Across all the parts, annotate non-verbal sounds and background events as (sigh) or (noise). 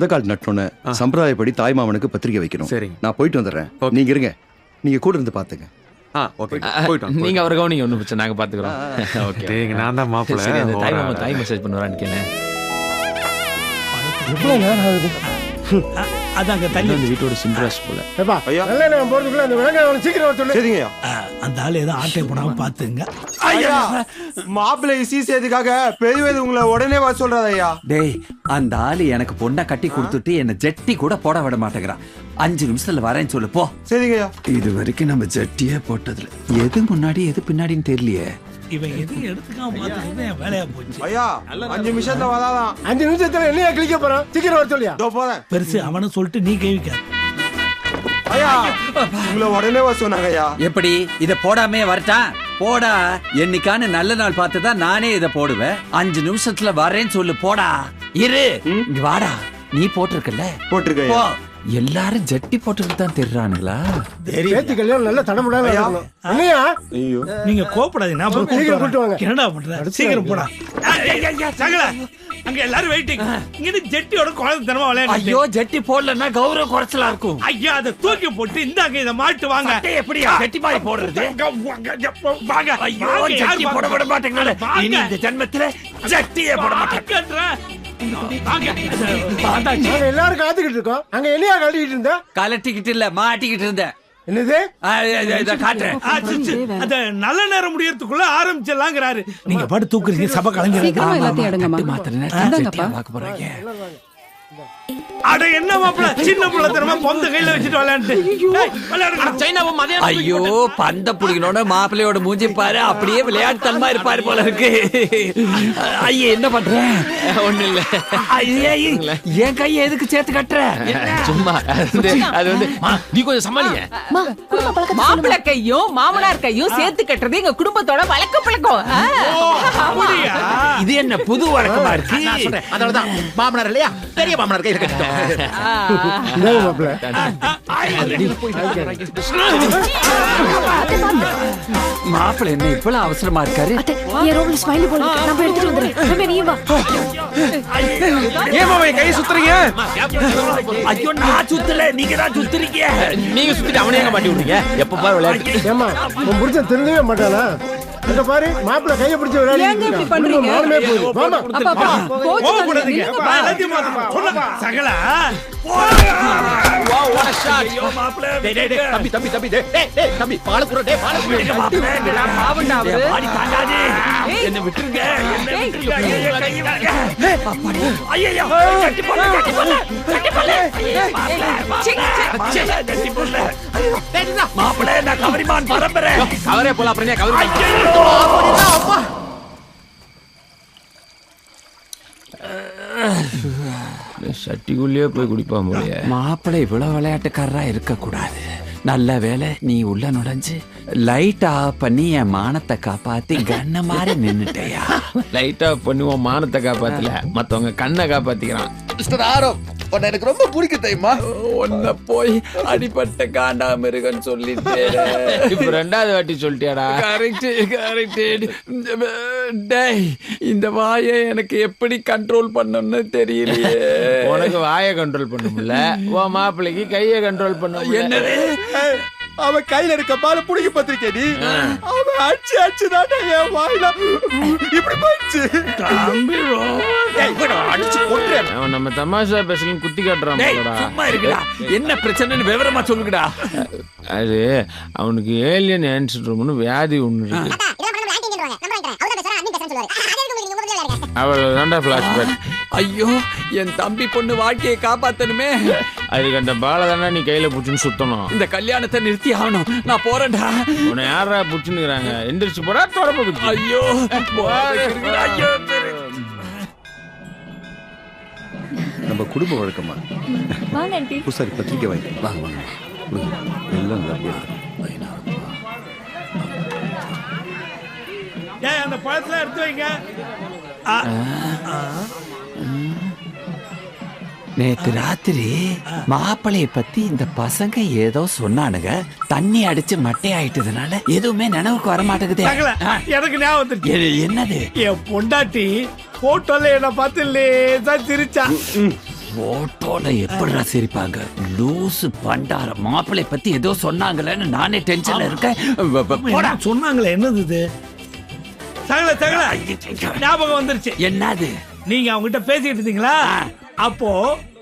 பந்தக்கால் நட்டோன்னு சம்பிரதாயப்படி தாய் மாமனுக்கு பத்திரிக்கை வைக்கணும். சரிங்க. நான் போயிட்டு வந்துடுறேன். நீங்க இருங்க. நீங்க கூட இருந்து பாத்துங்க. ஆ ஓகே. போயிட்டு வாங்க, நீங்க அவரை கவனிங்க ஒன்றும் பிரச்சனை நாங்க பாத்துக்கிறோம். (laughs) ஓகே. நான் தான் மாப்பிள்ள. சரி அந்த தாய் மாமா தாய் மெசேஜ் பண்ணுவாரான்னு கேளேன் அதாங்க தள்ளி அந்த வீட்டோட சிம்ராஸ் போல. ஏப்பா ஐயா. நல்ல நேரம் போறதுக்குள்ள அந்த விலங்கு அவனை சீக்கிரம் வர சொல்லு. சரிங்கய்யா. ஆ, அந்த ஆள் ஏதோ ஆட்டை போடாம பாத்துங்க ஐயா மாப்பிள்ளை சீசேதுக்காக பெரியவது உங்களை உடனே வர சொல்றாரு ஐயா. டேய் அந்த ஆளு எனக்கு பொண்ணை கட்டி கொடுத்துட்டு என்ன ஜட்டி கூட போட விட மாட்டேங்கிறான். அஞ்சு நிமிஷத்துல வரேன்னு சொல்லு போ. சரிங்கய்யா. இது வரைக்கும் நம்ம ஜட்டியே போட்டதுல எது முன்னாடி எது பின்னாடின்னு தெரியலையே. இவன் எதையும் எடுத்துக்காம பாத்துக்கிறது என் வேலையா போச்சு. ஐயா அஞ்சு நிமிஷத்துல வராதான். அஞ்சு நிமிஷத்துல என்னையா கிளிக்க போறான்? சீக்கிரம் வர சொல்லியா? போறேன். பெருசு அவனு சொல்லிட்டு நீ கேவிக்க ஐயா உங்களை உடனே வர சொன்னாங்க ஐயா. எப்படி? இத போடாமே வரட்டான் போடா. என்னைக்கான நல்ல நாள் பார்த்து தான் நானே இத போடுவேன். அஞ்சு நிமிஷத்துல வரேன்னு சொல்லு போடா. இரு. இங்க வாடா. நீ போட்டிருக்கல போட்டிருக்கேன் போ. எல்லாரும் ஜட்டி போட்டுக்கிட்டு தான் தெரிறானுங்களா பேத்தி கல்யாணம் நல்ல தடமுடாம ஐயா. இருக்கணும். என்னையா ஐயோ. நீங்க கோபப்படாதீங்க நான் கூப்பிட்டு கூட்டு வாங்க. என்னடா பண்ற? சீக்கிரம் போடா. சகல. அங்க எல்லாரும் வெயிட்டிங் இங்க இருந்து ஜெட்டியோட குழந்தை தனமா விளையாடு ஐயோ ஜட்டி போடலன்னா கௌரவ குறைச்சலா இருக்கும். ஐயா அதை தூக்கி போட்டு இந்தாங்க இதை மாட்டு வாங்க. எப்படியா? ஜட்டி மாதிரி போடுறது? வாங்க ஐயோ ஜட்டி போட விட மாட்டேங்கிறானே இனி இந்த ஜென்மத்துல ஜட்டியே போட மாட்டேன். நாங்க எல்லாரும் காத்துக்கிட்டு இருக்கோம் அங்க என்னையா கழட்டிக்கிட்டு இருந்த கலட்டிக்கிட்டு இல்ல மாட்டிக்கிட்டு இருந்தேன் என்னது? காட்டுறேன் அத நல்ல நேரம் முடியறதுக்குள்ள ஆரம்பிச்சிடலாங்கிறாரு நீங்க பாட்டு தூக்குறீங்க சபை கலைஞர் சீக்கிரமா எல்லாத்தையும் எடுங்கம்மா மாத்திர நேரத்துல இந்தாங்கப்பா. ஜட்டியா பார்க்க போறாங்க அட என்ன மாப்பிள? சின்ன பிள்ளை தரமா பொந்த கையில வச்சுட்டு விளையாண்டு. ஐயோ. பந்த புடிக்கணும்னு மாப்பிள்ளையோட மூஞ்சி பாரு அப்படியே விளையாட்டுத்தனமா இருப்பாரு போல இருக்கு. ஐயா என்ன பண்ற? ஒண்ணு இல்ல. ஐயே, என் கையை எதுக்கு சேர்த்து கட்டுற? சும்மா அது வந்து நீ கொஞ்சம் சமாளிங்க. மாப்பிள்ளை கையும் மாமனார் கையும் சேர்த்து கட்டுறது எங்க குடும்பத்தோட வழக்க பழக்கம். இது என்ன புது வழக்கமா இருக்கு? அதனாலதான் மாமனார் இல்லையா? பெரிய மாமனார் கையில கட்டிட்டோம். மாப்பிள்ள என்ன இவ்வளவு அவசரமா இருக்காரு? ஸ்மைலி போல நம்ம எடுத்துட்டு வந்துடுறேன். நீயும் வா. என் கையை சுத்துறீங்க? ஐயோ நான் சுத்தல. நீங்க தான் சுத்துறீங்க. நீங்க சுத்திட்டு அவனே எங்க மாட்டி விடுறீங்க? எப்ப பாரு விளையாட்டு. ஏமா உன் புடிச்ச திருந்தவே மாட்டானா? அங்க பாரு மாப்பிள்ள கைய பிடிச்சு இப்படி பண்றீங்க? மானமே போகுது வாமா அப்பா. கோவப்படாதீங்க நில்லுங்கப்பா. எல்லாத்தையும் மாத்துப்பா. சொல்லுங்க. சகலா. டேய், டேய், டேய், தம்பி தம்பி தம்பி டேய், டேய், டேய், தம்பி பாலக்குற டேய் பாலக்குற பாவண்டா அவரு. பாடி தாங்காது ஏய். என்ன விட்டுருங்க. என்ன ஏய். விட்டுருங்க. ஐயோ, கை விடுங்க. ஐயையோ, கட்டி போடல, கட்டி போடல, கட்டி போடல. மாப்பிள்ளை, மாப்பிள்ளை, கட்டி போடல. மாப்பிள்ளை, நான் கவரிமான் பரம்பரை. கவரே போல அப்புறம் கவரை சட்டிக்குள்ளேயே போய் குடிப்பா முடிய மாப்பிள்ளை இவ்வளவு விளையாட்டுக்காரரா இருக்க கூடாது நல்ல வேலை நீ உள்ள நுழைஞ்சு லைட் ஆஃப் பண்ணி என் மானத்தை காப்பாத்தி கண்ண மாதிரி நின்னுட்டயா? லைட்டா (laughs) பண்ணுவோம் மானத்தை காப்பாத்தல. மத்தவங்க கண்ணை காப்பாத்திக்கிறான். மிஸ்டர் ஆரம் உன்னை எனக்கு ரொம்ப பிடிக்கும் தெரியுமா? உன்னை போய் அடிபட்ட காண்டாமிருகன் சொல்லிட்டேன். இப்ப ரெண்டாவது வாட்டி சொல்லிட்டியாடா? கரெக்ட் கரெக்ட் டேய் இந்த வாயை எனக்கு எப்படி கண்ட்ரோல் பண்ணணும்னு தெரியலையே. உனக்கு வாயை கண்ட்ரோல் பண்ண முடியல. உன் மாப்பிள்ளைக்கு கையை கண்ட்ரோல் பண்ண. என்னது? அவன் கையில இருக்க பால புடிக்க பத்திரிக்கை நீ? அவன் அடிச்சு அடிச்சு தான் என் வாயில. இப்படி போயிடுச்சு. நம்ம தமாஷா பேசலன்னு குத்தி காட்டுறான். சும்மா இருக்குடா என்ன பிரச்சனைன்னு விவரமா சொல்லுங்கடா. அது அவனுக்கு ஏலியன் ஆன்சிட்ரோம்னு வியாதி ஒண்ணு இருக்கு. ஐயோ என் தம்பி பொண்ணு வாழ்க்கையை காப்பாத்தணுமே. அதுக்கு அந்த பாலை தானே நீ கையில புடிச்சுன்னு சுத்தணும். இந்த கல்யாணத்தை நிறுத்தி ஆகணும். நான் போறேன்டா. உன்னை யாரா புடிச்சுன்னுக்குறாங்க? எந்திரிச்சு போடா தொடப்ப ஐயோ ஐயோ நம்ம குடும்ப வழக்கமா? வாங்க ஆண்டி. பூசாரி பத்திரிக்கை வாங்கி வாங்க வாங்க. கொடுங்க. எல்லாம் இருக்கும். ஏய் அந்த பழத்துல எடுத்து வைங்க. ஆ. நேத்து ராத்திரி மாப்பிளைய பத்தி இந்த பசங்க ஏதோ சொன்னானுங்க. தண்ணி அடிச்சு மட்டை ஆயிட்டதுனால எதுவுமே நினைவுக்கு வர மாட்டேங்குதே எனக்கு ஞாபகம் வந்துருச்சு. என்னது? என் பொண்டாட்டி போட்டோல என்ன பார்த்து லேசா சிரிச்சா. போட்டோல எப்படிடா சிரிப்பாங்க? லூசு பண்டார மாப்பிள்ளை பத்தி ஏதோ சொன்னாங்களேன்னு நானே டென்ஷன்ல இருக்கேன். சொன்னாங்களே என்னது இது? சகல சகல. ஞாபகம் வந்துருச்சு. என்னது? நீங்க அவங்ககிட்ட பேசிட்டு இருந்தீங்களா? அப்போ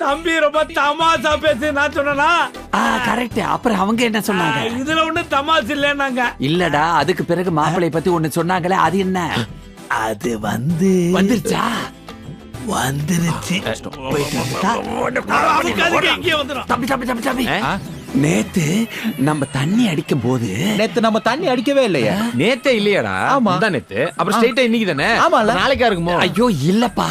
தம்பி ரொம்ப தமாசா பேசு நான் சொன்னனா? ஆ கரெக்ட் அப்புறம் அவங்க என்ன சொன்னாங்க? இதுல ஒண்ணு தமாசு இல்லைன்னாங்க. இல்லடா அதுக்கு பிறகு மாப்பிள்ளை பத்தி ஒண்ணு சொன்னாங்களே அது என்ன? அது வந்து வந்துருச்சா வந்துருச்சு வந்துடும் தம்பி தம்பி தம்பி தம்பி நேத்து நம்ம தண்ணி அடிக்கும் போது நேத்து நம்ம தண்ணி அடிக்கவே இல்லையே. நேத்தே இல்லையாடா. ஆமா. தான் நேத்து. அப்புறம் ஸ்ட்ரைட்டா இன்னைக்கு தானே? ஆமால. நாளைக்கா இருக்குமோ? ஐயோ இல்லப்பா.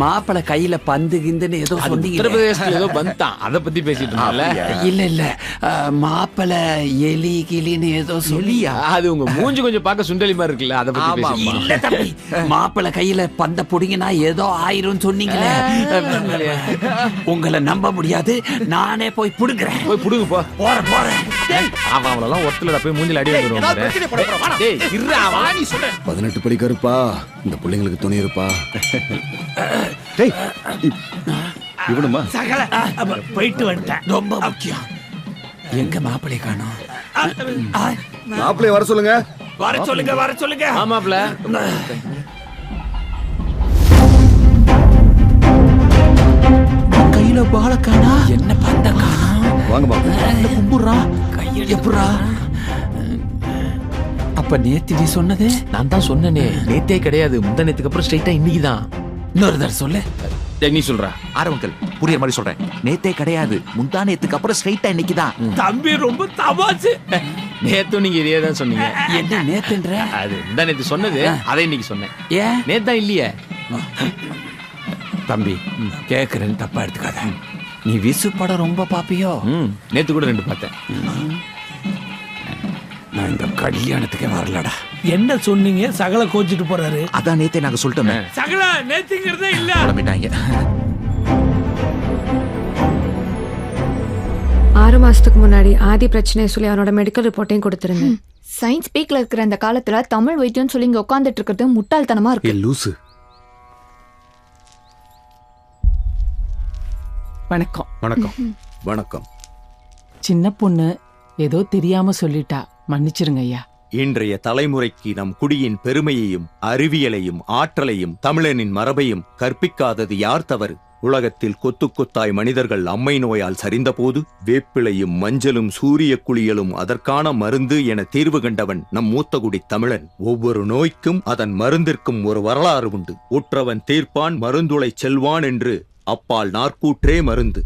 மாப்பிள்ளை கையில பந்து கிந்துன்னு ஏதோ சொன்னீங்க. உத்தரப்பிரதேசத்துல ஏதோ வந்துட்டான் அத பத்தி பேசிட்டு இருந்தால இல்ல இல்ல. அஹ், மாப்பிள்ளை எலி கிளின்னு ஏதோ சொல்லியா அது உங்க மூஞ்சி கொஞ்சம் பார்க்க சுண்டலி மாதிரி இருக்குல்ல. அத பத்தி ஆமா, பேசி மாப்பிள்ளை கையில பந்த புடிங்கினா ஏதோ ஆயிரும் சொன்னீங்களே. உங்களை நம்ப முடியாது. நானே போய் புடுங்குறேன். போய் புடுங்க போ போறேன். போறேன் அவன் அவளெல்லாம் ஒருத்தல போய் மூஞ்சில அடி வந்துருவான் டேய் இருடா வா நீ சொல்ற பதினெட்டு படி கருப்பா இந்த பிள்ளைங்களுக்கு துணி இருப்பா. டேய் இவனுமா? சகல போயிட்டு வந்துட்டேன். ரொம்ப முக்கியம். எங்க மாப்பிள்ளை காணோம்? மாப்பிள்ளைய வர சொல்லுங்க. வர சொல்லுங்க வர சொல்லுங்க. ஆமாப்ல கையில பால காணா? என்ன காணோம் வாங்க மாப்பிள்ளை கும்புறா எப்படா அப்ப நேத்து நீ சொன்னது? நான் தான் சொன்னனே. நேத்தே கிடையாது. முந்தா நேத்துக்கு அப்புறம் ஸ்ட்ரைட்டா இன்னைக்கு தான். இன்னொரு தடவை சொல்லு. டேய், நீ சொல்றா. ஆரவங்கள் புரியுற மாதிரி சொல்றேன். நேத்தே கிடையாது. முந்தா நேத்துக்கு அப்புறம் ஸ்ட்ரைட்டா இன்னைக்கு தான். தம்பி ரொம்ப தமாசு. நேத்தும் நீங்க இதே தான் சொன்னீங்க. என்ன நேத்துன்ற? அது முந்தா நேத்து சொன்னது அதை இன்னைக்கு சொன்னேன். ஏன்? நேத்தான் இல்லையே. தம்பி கேக்குறேன்னு தப்பா எடுத்துக்காத. நீ விசு படம் ரொம்ப பாப்பியோ? ம் நேத்து கூட ரெண்டு பார்த்தேன். நான் இந்த கல்யாணத்துக்கே வரலடா. என்ன சொன்னீங்க? சகல கோச்சிட்டு போறாரு. அதான் நேத்தே நாங்க சொல்லிட்டோமே. சகல நேத்துங்கிறதே இல்ல. கிளம்பிட்டாங்க ஆறு மாசத்துக்கு முன்னாடி ஆதி பிரச்சனையை சொல்லி அவனோட மெடிக்கல் ரிப்போர்ட்டையும் கொடுத்திருந்தேன். சயின்ஸ் பீக்ல இருக்கிற இந்த காலத்துல தமிழ் வைத்தியம் சொல்லி இங்க உட்கார்ந்துட்டு இருக்கிறது முட்டாள்தனமா இருக்கு. லூசு. வணக்கம். வணக்கம். (laughs) வணக்கம். சின்ன பொண்ணு ஏதோ தெரியாம சொல்லிட்டா. மன்னிச்சிருங்க ஐயா. இன்றைய தலைமுறைக்கு நம் குடியின் பெருமையையும் அறிவியலையும் ஆற்றலையும் தமிழனின் மரபையும் கற்பிக்காதது யார் தவறு? உலகத்தில் கொத்து கொத்தாய் மனிதர்கள் அம்மை நோயால் சரிந்தபோது வேப்பிலையும் மஞ்சளும் சூரிய குளியலும் அதற்கான மருந்து என தீர்வு கண்டவன் நம் மூத்தகுடி தமிழன். ஒவ்வொரு நோய்க்கும் அதன் மருந்திற்கும் ஒரு வரலாறு உண்டு. உற்றவன் தீர்ப்பான் மருந்துளை செல்வான் என்று அப்பால் நாற்கூற்றே மருந்து.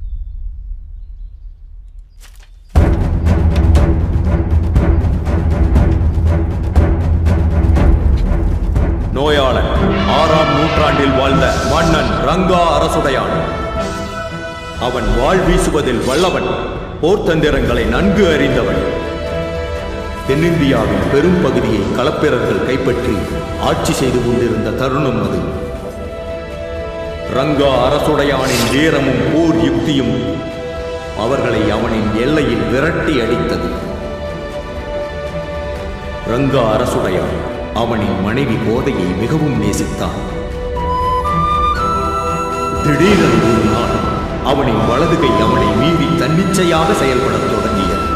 நோயாளன் ஆறாம் நூற்றாண்டில் வாழ்ந்த மன்னன் ரங்கா அரசுடையான். அவன் வாழ் வீசுவதில் வல்லவன் போர்த்தந்திரங்களை நன்கு அறிந்தவன். தென்னிந்தியாவின் பெரும் பகுதியை களப்பிரர்கள் கைப்பற்றி ஆட்சி செய்து கொண்டிருந்த தருணம் அது. ரங்கா அரசுடையானின் வீரமும் போர் யுக்தியும் அவர்களை அவனின் எல்லையில் விரட்டி அடித்தது. ரங்கா அரசுடையான் அவனின் மனைவி கோதையை மிகவும் நேசித்தான். திடீரென்று ஒரு நாள் அவனின் வலதுகை அவனை மீறி தன்னிச்சையாக செயல்படத் தொடங்கியது.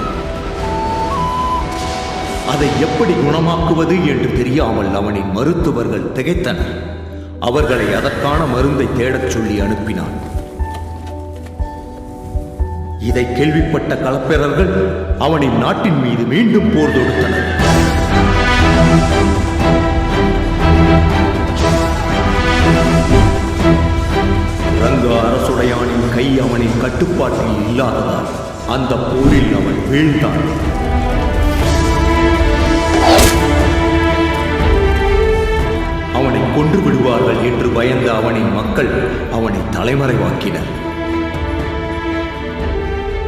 அதை எப்படி குணமாக்குவது என்று தெரியாமல் அவனின் மருத்துவர்கள் திகைத்தனர். அவர்களை அதற்கான மருந்தை தேடச் சொல்லி அனுப்பினான். இதை கேள்விப்பட்ட களப்பிரர்கள் அவனின் நாட்டின் மீது மீண்டும் போர் தொடுத்தனர். ரங்க அரசுடையானின் கை அவனின் கட்டுப்பாட்டில் இல்லாததால் அந்த போரில் அவன் வீழ்ந்தான். கொன்று விடுவார்கள் என்று பயந்த அவனின் மக்கள் அவனை தலைமறைவாக்கினர்.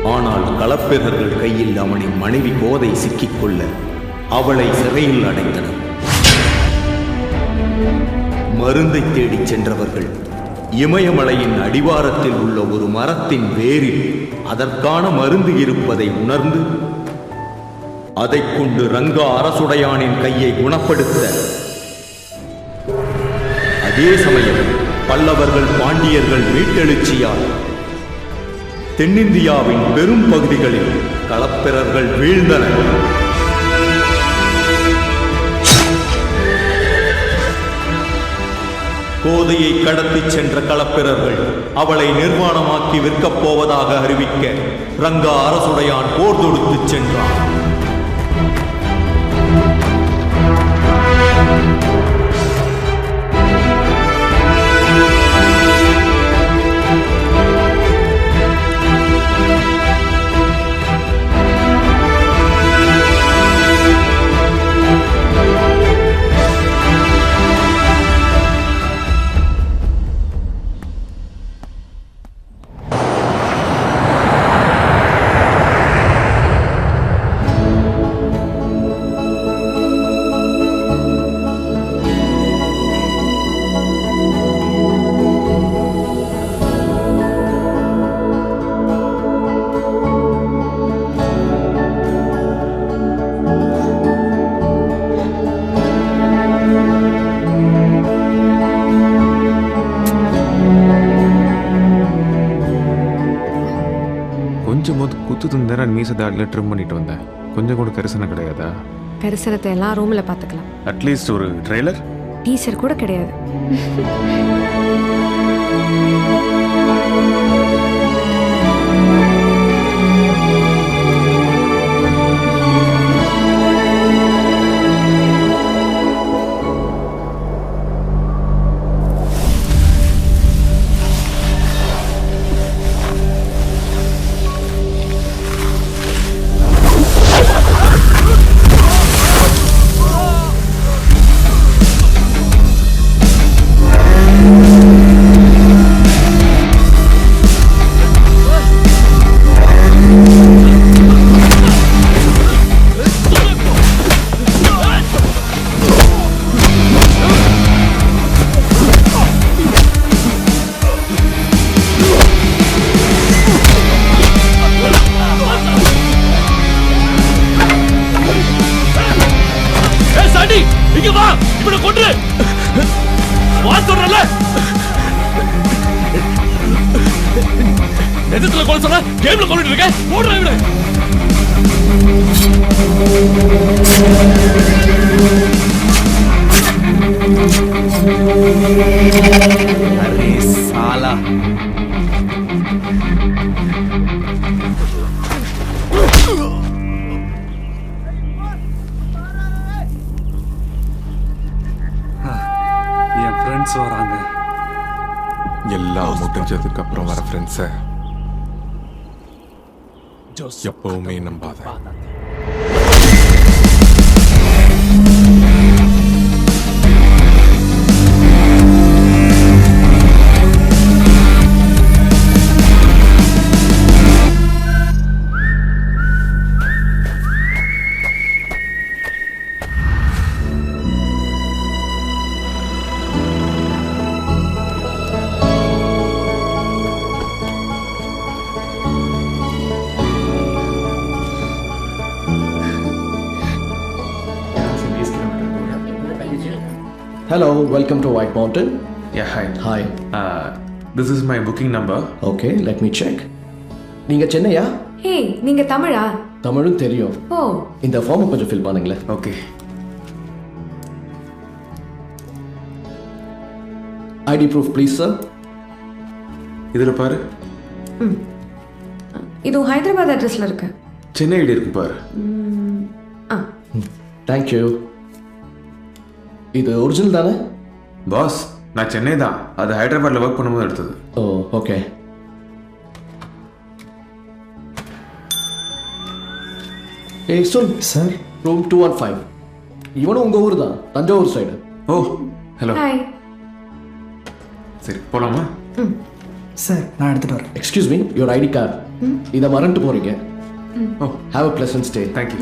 ஆனால் களப்பிரர்கள் கையில் அவனின் மனைவி கோதை சிக்கிக்கொள்ள அவளை சிறையில் அடைத்தனர். மருந்தை தேடிச் சென்றவர்கள் இமயமலையின் அடிவாரத்தில் உள்ள ஒரு மரத்தின் வேரில் அதற்கான மருந்து இருப்பதை உணர்ந்து அதைக் கொண்டு ரங்கா அரசுடையானின் கையை குணப்படுத்த அதே சமயம் பல்லவர்கள் பாண்டியர்கள் மீட்டெழுச்சியால் தென்னிந்தியாவின் பெரும் பகுதிகளில் களப்பிரர்கள் வீழ்ந்தனர் கோதையை கடத்திச் சென்ற களப்பிரர்கள் அவளை நிர்வாணமாக்கி விற்கப் போவதாக அறிவிக்க ரங்கா அரசுடையான் போர் தொடுத்துச் சென்றான். கொஞ்சமாவது குத்து நேரம் மீச தாடியில் ட்ரிம் பண்ணிட்டு வந்தேன். கொஞ்சம் கூட கரிசனை கிடையாதா? கரிசனத்தை எல்லாம் ரூமில் பார்த்துக்கலாம் அட்லீஸ்ட் ஒரு ட்ரெய்லர் டீசர் கூட கிடையாது. (laughs) கேம்ல கொண்டுட்டு இருக்க போடுற இவனை. அரே சாலா. என் ஃப்ரெண்ட்ஸ் வராங்க. எல்லாம் முடிஞ்சதுக்கு அப்புறம் வர ஃப்ரெண்ட்ஸை எப்பவுமே நம்பாத. Hello, welcome to White Mountain. Yeah, hi. Hi. Uh, this is my booking number. Okay, let me check. நீங்க சென்னையா? ஹே நீங்க தமிழா? தமிழும் தெரியும். ஓ. இந்த ஃபார்மை கொஞ்சம் ஃபில் பண்ணுங்களேன். Okay ID proof please sir இதில் பாரு. இது ஹைதராபாத் அட்ரஸ்ல இருக்கு. சென்னை ஐடி இருக்கு பாரு. ம், ஆ. தேங்க்யூ இது ஒரிஜினல் தானே? பாஸ் நான் சென்னை தான். அது ஹைதராபாத்தில் ஒர்க் பண்ணும்போது எடுத்தது. ஓ ஓகே ஏய் சொல். Sir room two one five இவனும் உங்கள் ஊர் தான் தஞ்சாவூர் சைடு ஓ ஹலோ ஹாய் சரி போலாமா? சார் நான் எடுத்துட்டு வரேன். Excuse me your ID card இதை மறந்துட்டு போறீங்க. ஓ. Have a pleasant stay thank you